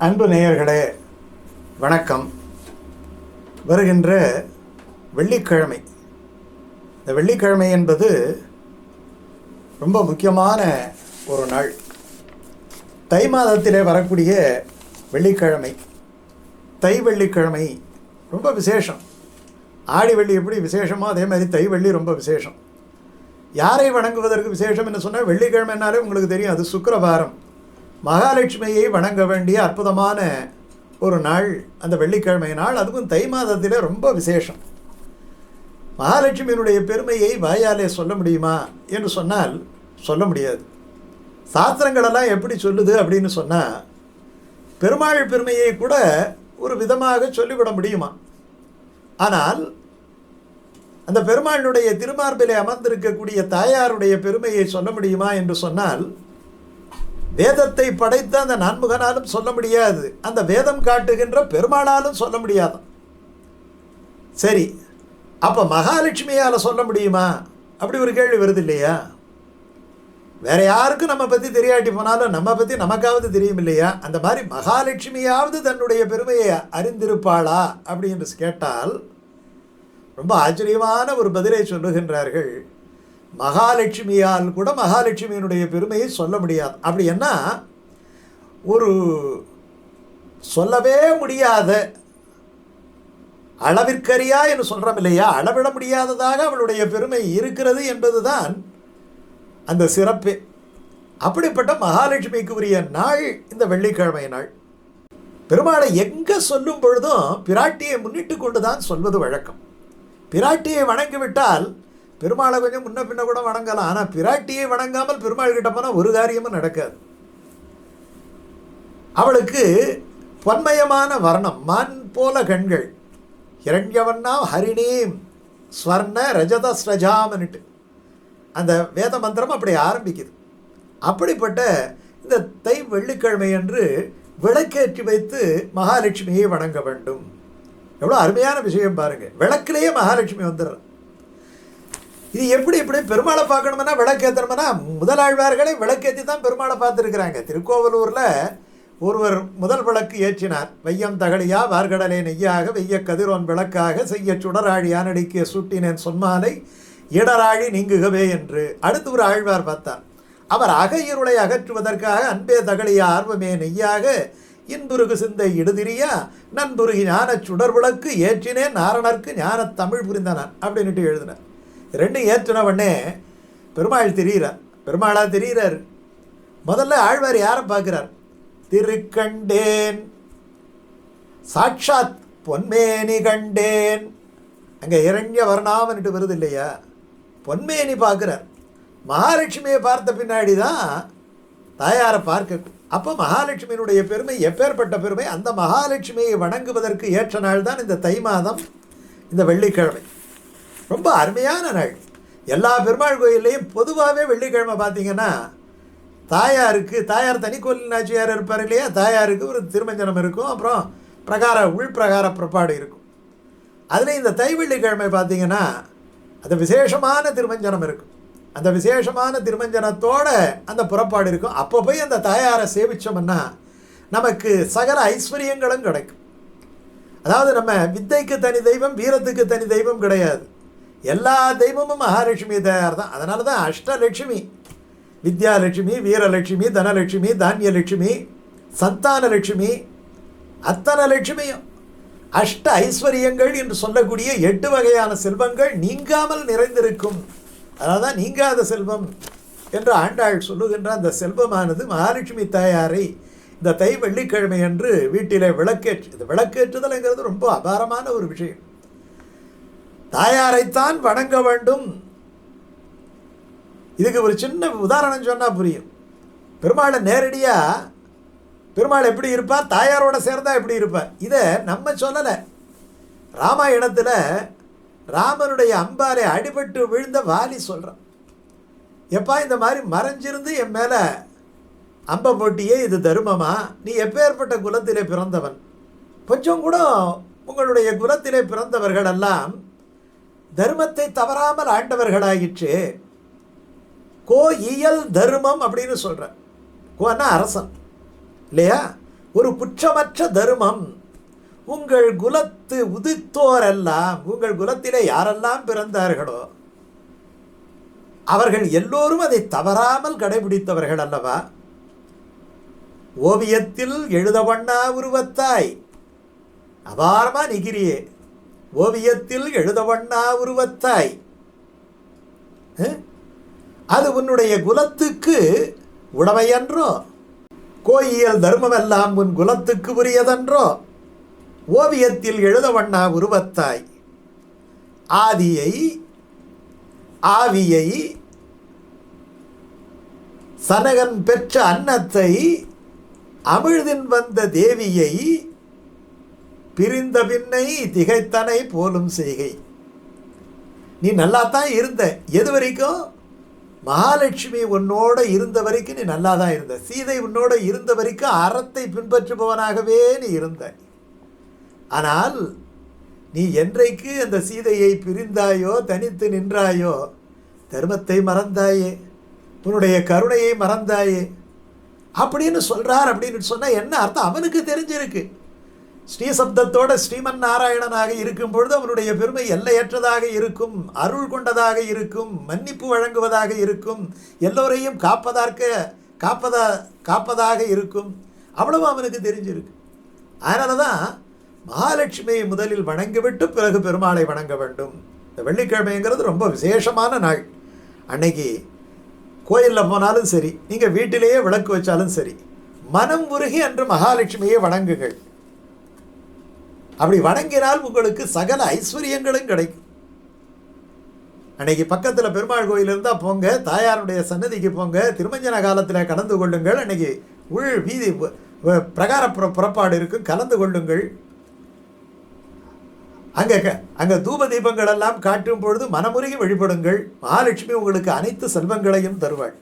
அன்பு நேயர்களே வணக்கம். வருகின்ற வெள்ளிக்கிழமை. இந்த வெள்ளிக்கிழமை என்பது ரொம்ப முக்கியமான ஒரு நாள். தை மாதத்திலே வரக்கூடிய வெள்ளிக்கிழமை. தை வெள்ளிக்கிழமை ரொம்ப விசேஷம். ஆடி வெள்ளி எப்படி விசேஷமோ அதே மாதிரி தை வெள்ளி ரொம்ப விசேஷம். யாரை வணங்குவதற்கு விசேஷம் என்று சொன்னால் வெள்ளிக்கிழமைனாலே உங்களுக்கு தெரியும் அது சுக்கிரவாரம். மகாலட்சுமியை வணங்க வேண்டிய அற்புதமான ஒரு நாள் அந்த வெள்ளிக்கிழமை நாள் அதுவும் தை மாதத்திலே ரொம்ப விசேஷம். மகாலட்சுமியினுடைய பெருமையை வாயாலே சொல்ல முடியுமா என்று சொன்னால் சொல்ல முடியாது. சாஸ்திரங்களெல்லாம் எப்படி சொல்லுது அப்படின்னு சொன்னால் பெருமாள் பெருமையை கூட ஒரு விதமாக சொல்லிவிட முடியுமா? ஆனால் அந்த பெருமாளுடைய திருமார்பிலே அமர்ந்திருக்கக்கூடிய தாயாருடைய பெருமையை சொல்ல முடியுமா என்று சொன்னால் வேதத்தை படைத்த அந்த நான்முகனாலும் சொல்ல முடியாது. அந்த வேதம் காட்டுகின்ற பெருமாளாலும் சொல்ல முடியாதான் சரி அப்போ மகாலட்சுமியால் சொல்ல முடியுமா? அப்படி ஒரு கேள்வி வருது இல்லையா? வேற யாருக்கும் நம்ம பற்றி தெரியாட்டி போனாலும் நம்ம பற்றி நமக்காவது தெரியும் இல்லையா? அந்த மாதிரி மகாலட்சுமியாவது தன்னுடைய பெருமையை அறிந்திருப்பாளா? அப்படின்னு கேட்டால் ரொம்ப ஆச்சரியமான ஒரு பதிலை சொல்லுகின்றார்கள். மகாலட்சுமியால் கூட மகாலட்சுமியினுடைய பெருமையை சொல்ல முடியாது. அப்படி என்ன? ஒரு சொல்லவே முடியாத அளவிற்கரியா என்று சொல்கிறோம் இல்லையா? அளவிட முடியாததாக அவளுடைய பெருமை இருக்கிறது என்பதுதான் அந்த சிறப்பே. அப்படிப்பட்ட மகாலட்சுமிக்கு உரிய நாள் இந்த வெள்ளிக்கிழமை நாள். பெருமாளை எங்கே சொல்லும் பொழுதும் பிராட்டியை முன்னிட்டு கொண்டு தான் சொல்வது வழக்கம். பிராட்டியை வணங்கிவிட்டால் பெருமாளை கொஞ்சம் முன்ன பின்ன கூட வணங்கலாம். ஆனால் பிராட்டியை வணங்காமல் பெருமாள் கிட்ட போனால் ஒரு காரியமும் நடக்காது. அவளுக்கு பொன்மயமான வர்ணம் மான் போல கண்கள். இரண்யவண்ணா ஹரிணீம் ஸ்வர்ண ரஜத ஸ்ரஜாமன்ட்டு அந்த வேத மந்திரம் அப்படி ஆரம்பிக்குது. அப்படிப்பட்ட இந்த தை வெள்ளிக்கிழமை அன்று விளக்கேற்றி வைத்து மகாலட்சுமியை வணங்க வேண்டும். எவ்வளோ அருமையான விஷயம் பாருங்கள் விளக்கிலேயே மகாலட்சுமி வந்துடுறார் இது எப்படி இப்படி பெருமாளை பார்க்கணும்னா விளக்கேற்றணும்னா முதலாழ்வார்களை விளக்கேற்றி தான் பெருமாளை பார்த்துருக்குறாங்க. திருக்கோவலூரில் ஒருவர் முதல் விளக்கு ஏற்றினார். வையம் தகழியா வார்கடலே நெய்யாக வெய்ய கதிரோன் விளக்காக செய்ய சுடராழி அடிக்கிய சுட்டினேன் சொன்மாலை இடராழி நீங்குகவே என்று அடுத்து ஒரு ஆழ்வார் பார்த்தார். அவர் அகையிருளை அகற்றுவதற்காக அன்பே தகழிய ஆர்வமே நெய்யாக இன்புருகு சிந்தை இடுதிரியா நண்புருகி ஞான சுடர் விளக்கு ஏற்றினேன் நாரணர்க்கு ஞான தமிழ் புரிந்தனான் அப்படின்ட்டு எழுதினார். ரெண்டும் ஏற்றின உடனே பெருமாள் தெரிகிறார் பெருமாளாக தெரிகிறார் முதல்ல ஆழ்வார் யாரை பார்க்குறார்? திருக்கண்டேன். சாட்சாத் பொன்மேனி கண்டேன். அங்கே இரண்ய வர்ணாமன்ட்டு வருது இல்லையா பொன்மேனி பார்க்குறார். மகாலட்சுமியை பார்த்த பின்னாடி தான் தாயாரை பார்க்க அப்போ மகாலட்சுமியினுடைய பெருமை எப்பேற்பட்ட பெருமை? அந்த மகாலட்சுமியை வணங்குவதற்கு ஏற்ற நாள் தான் இந்த தை மாதம் இந்த வெள்ளிக்கிழமை. ரொம்ப அருமையான நாள். எல்லா பெருமாள் கோயில்லையும் பொதுவாகவே வெள்ளிக்கிழமை பார்த்தீங்கன்னா தாயாருக்கு தாயார் தனி கோயில் நாச்சியார் இருப்பார் இல்லையா? தாயாருக்கு ஒரு திருமஞ்சனம் இருக்கும். அப்புறம் பிரகார உள்பிரகார புறப்பாடு இருக்கும். அதில் இந்த தை வெள்ளிக்கிழமை பார்த்தீங்கன்னா அந்த விசேஷமான திருமஞ்சனம் இருக்கும். அந்த விசேஷமான திருமஞ்சனத்தோட அந்த புறப்பாடு இருக்கும். அப்போ போய் அந்த தாயாரை சேவிச்சோம்னா நமக்கு சகல ஐஸ்வர்யங்களும் கிடைக்கும். அதாவது நம்ம வித்தைக்கு தனி தெய்வம் வீரத்துக்கு தனி தெய்வம் கிடையாது. எல்லா தெய்வமும் மகாலட்சுமி தயார் தான் அதனால தான் அஷ்டலட்சுமி வித்யாலட்சுமி வீரலட்சுமி தனலட்சுமி தானியலட்சுமி சந்தானலட்சுமி அத்தனை லட்சுமியும் அஷ்ட ஐஸ்வர்யங்கள் என்று சொல்லக்கூடிய எட்டு வகையான செல்வங்கள் நீங்காமல் நிறைந்திருக்கும். அதனால் தான் நீங்காத செல்வம் என்று ஆண்டாள் சொல்லுகின்ற அந்த செல்வமானது மகாலட்சுமி தாயாரை இந்த தை வெள்ளிக்கிழமை அன்று வீட்டிலே விளக்கேற்று இந்த விளக்கேற்றுதல்ங்கிறது ரொம்ப அபாரமான ஒரு விஷயம். தாயாரைத்தான் வணங்க வேண்டும். இதுக்கு ஒரு சின்ன உதாரணம் சொன்னால் புரியும். பெருமாளை நேரடியாக பெருமாள் எப்படி இருப்பார் தாயாரோட சேர்ந்தா எப்படி இருப்பார்? இதை நம்ம சொல்லலை. ராமாயணத்தில் ராமனுடைய அம்பாரை அடிபட்டு விழுந்த வாலி சொல்கிறான் எப்பா இந்த மாதிரி மறைஞ்சிருந்து என் மேலே அம்பை போட்டியே இது தருமமா? நீ எப்பேற்பட்ட குலத்திலே பிறந்தவன்? கொஞ்சம் கூட உங்களுடைய குலத்திலே பிறந்தவர்கள் எல்லாம் தர்மத்தை தவறாமல் ஆண்டவர்களாயிற்று. கோ இயல் தர்மம் அப்படின்னு சொல்கிறேன் கோன்னா அரசன். இல்லையா? ஒரு குற்றமற்ற தர்மம். உங்கள் குலத்து உதித்தோரெல்லாம் உங்கள் குலத்திலே யாரெல்லாம் பிறந்தார்களோ அவர்கள் எல்லோரும் அதை தவறாமல் கடைபிடித்தவர்கள் அல்லவா? ஓவியத்தில் எழுதவண்ணா உருவத்தாய். அபாரமா நிகிரியே ஓவியத்தில் எழுதவண்ணா உருவத்தாய். அது உன்னுடைய குலத்துக்கு உடமையன்றோ? கோயியல் தர்மமெல்லாம் உன் குலத்துக்கு உரியதன்றோ? ஓவியத்தில் எழுதவண்ணா உருவத்தாய். ஆதியை ஆவியை சனகன் பெற்ற அன்னத்தை அமிழ்தின் வந்த தேவியை பிரிந்த பின்னை திகைத்தனை போலும் செய்கை. நீ நல்லா தான் இருந்த. எது வரைக்கும்? மகாலட்சுமி உன்னோட இருந்த வரைக்கும் நீ நல்லா தான் இருந்த. சீதை உன்னோட இருந்த வரைக்கும் அறத்தை பின்பற்றுபவனாகவே நீ இருந்த. ஆனால் நீ என்றைக்கு அந்த சீதையை பிரிந்தாயோ தனித்து நின்றாயோ தர்மத்தை மறந்தாயே உன்னுடைய கருணையை மறந்தாயே அப்படின்னு சொல்கிறார் அப்படின்னு சொன்னால் என்ன அர்த்தம்? அவனுக்கு தெரிஞ்சிருக்கு. ஸ்ரீசப்தத்தோட ஸ்ரீமன் நாராயணனாக இருக்கும் பொழுது அவனுடைய பெருமை எல்லையற்றதாக இருக்கும் அருள் கொண்டதாக இருக்கும் மன்னிப்பு வழங்குவதாக இருக்கும் எல்லோரையும் காப்பதற்க காப்பதா காப்பதாக இருக்கும். அவ்வளவு அவனுக்கு தெரிஞ்சிருக்கு. அதனால தான் மகாலட்சுமியை முதலில் வணங்கிவிட்டு பிறகு பெருமாளை வணங்க வேண்டும். இந்த வெள்ளிக்கிழமைங்கிறது ரொம்ப விசேஷமான நாள். அன்னைக்கு கோயிலில் போனாலும் சரி நீங்கள் வீட்டிலேயே விளக்கு வச்சாலும் சரி மனம் உருகி அன்று மகாலட்சுமியை வணங்குங்கள். அப்படி வணங்கினால் உங்களுக்கு சகல ஐஸ்வர்யங்களும் கிடைக்கும். அன்னைக்கு பக்கத்தில் பெருமாள் கோயில் இருந்தால் போங்க தாயாருடைய சன்னதிக்கு போங்க திருமஞ்சன காலத்தில் கலந்து கொள்ளுங்கள் அன்னைக்கு உள் வீதி பிரகார புற புறப்பாடு இருக்கும் கலந்து கொள்ளுங்கள். அங்கே க- அங்கே தூப தீபங்கள் எல்லாம் காட்டும் பொழுது மனமுருகி வழிபடுங்கள் மகாலட்சுமி உங்களுக்கு அனைத்து செல்வங்களையும் தருவாள்.